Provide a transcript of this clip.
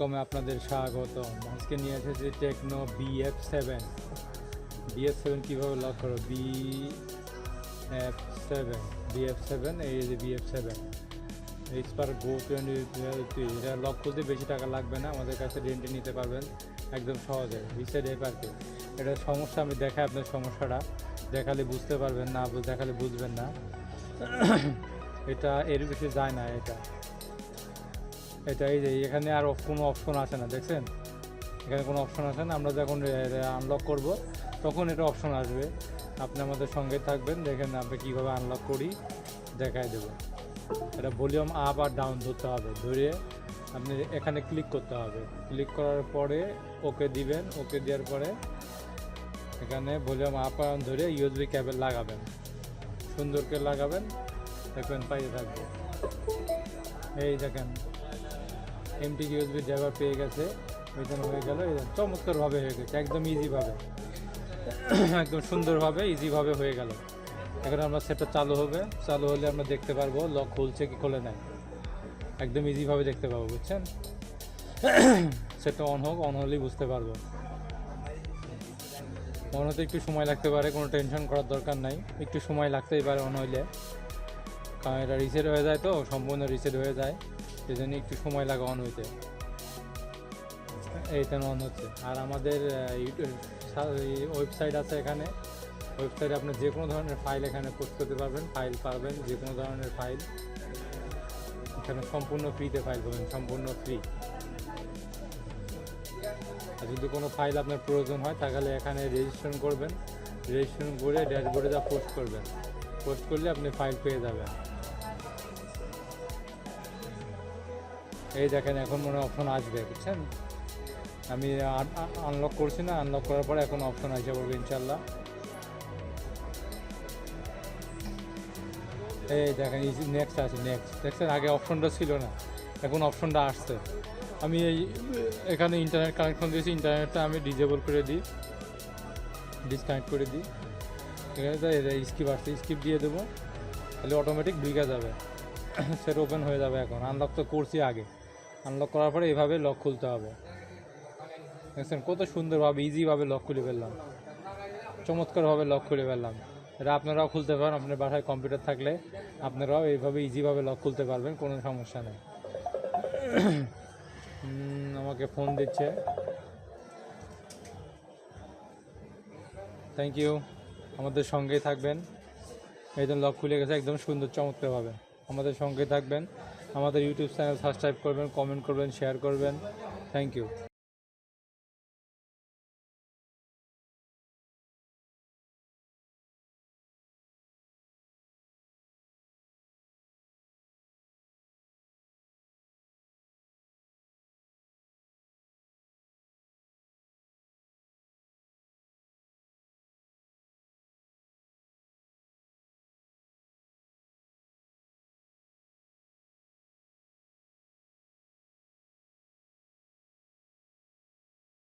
কমে আপনাদের স্বাগত আজকে নিয়ে এসেছি Tecno BF seven BF seven কীভাবে লক করো? B F seven BF seven এই যে বিএফ সেভেন এক্সপার গো টোয়েন্টি এটা লক করতে বেশি টাকা লাগবে না, আমাদের কাছে রেন্টে নিতে পারবেন একদম সহজে বিশের এ পার্কে এটা সমস্যা, আমি দেখাই আপনার সমস্যাটা। দেখালে বুঝতে পারবেন, না দেখালে বুঝবেন না। এটা এর বেশি যায় না এটা। এটা এই যে এখানে আর কোনো অপশন আসে না, দেখছেন? এখানে কোনো অপশন আসে না, আমরা যখন আনলক করব, তখন এটা অপশন আসবে। আপনি আমাদের সঙ্গে থাকবেন, দেখেন আমরা কীভাবে আনলক করি, দেখাই দেব। এটা ভলিউম আপ আর ডাউন ধরতে হবে, ধরে আপনি এখানে ক্লিক করতে হবে। ক্লিক করার পরে ওকে দিবেন ওকে দেওয়ার পরে এখানে ভলিউম আপ আর ধরে ইউএসবি ক্যাবেল লাগাবেন। সুন্দর করে লাগাবেন, দেখবেন পাইতে থাকবে। এই দেখেন। এমটি ইউএসবি ড্রাইভার পেয়ে গেছে। ওইখানে হয়ে গেল। চমৎকারভাবে হয়ে গেছে, একদম ইজিভাবে একদম সুন্দরভাবে ইজিভাবে হয়ে গেল। এখন আমরা সেটা চালু হবে। চালু হলে আমরা দেখতে পারব লক খুলছে কি খোলে নাই। একদম ইজিভাবে দেখতে পাবো, বুঝছেন? সেটা অন হোক অন হলেই বুঝতে পারব। অন হতে একটু সময় লাগতে পারে, কোনো টেনশন করার দরকার নাই। একটু সময় লাগতেই পারে অন হইলে। এটা রিসেট হয়ে যায় তো, সম্পূর্ণ রিসেট হয়ে যায়। সেই জন্য একটু সময় লাগে অন হইতে। এইটা অন হচ্ছে। আর আমাদের ওয়েবসাইট আছে এখানে। ওয়েবসাইটে আপনি যে কোনো ধরনের ফাইল এখানে পোস্ট করতে পারবেন ফাইল পাবেন যে কোনো ধরনের ফাইল এখানে সম্পূর্ণ ফ্রিতে ফাইল পাবেন, সম্পূর্ণ ফ্রি আর যদি কোনো ফাইল আপনার প্রয়োজন হয়, তাহলে এখানে রেজিস্ট্রেশন করবেন। রেজিস্ট্রেশন করে ড্যাশবোর্ডে যা পোস্ট করবেন। পোস্ট করলে আপনি ফাইল পেয়ে যাবেন। এই দেখেন, এখন মনে অপশন আসবে, বুঝছেন? আমি আনলক করছি না আনলক করার পরে এখন অপশন আসে পড়বে ইনশাল্লাহ এই দেখেন ইজি নেক্সট আছে নেক্সট দেখছেন, আগে অপশনটা ছিল না, এখন অপশনটা আসছে। আমি এই, এখানে ইন্টারনেট কানেকশন দিয়েছি ইন্টারনেটটা আমি ডিজেবল করে দিই। ডিসকানেক্ট করে দিই। এখানে তো স্কিপ আসছে স্কিপ দিয়ে দেবো। তাহলে অটোমেটিক ঢুকে যাবে। সেটা ওপেন হয়ে যাবে এখন। আনলক তো করছি আগে। আনলক করার পরে এভাবে লক খুলতে হবে। দেখছেন, কত সুন্দরভাবে ইজিভাবে লক খুলে ফেললাম। চমৎকারভাবে লক খুলে ফেললাম। এটা আপনারাও খুলতে পারেন আপনার বাসায় কম্পিউটার থাকলে আপনারাও এইভাবে ইজিভাবে লক খুলতে পারবেন, কোনো সমস্যা নেই। আমাকে ফোন দিচ্ছে। থ্যাংক ইউ আমাদের সঙ্গেই থাকবেন। জন্য লক খুলে গেছে, একদম সুন্দর, চমৎকারভাবে। আমাদের সঙ্গে থাকবেন। আমাদের ইউটিউব চ্যানেল সাবস্ক্রাইব করবেন কমেন্ট করবেন শেয়ার করবেন। Thank you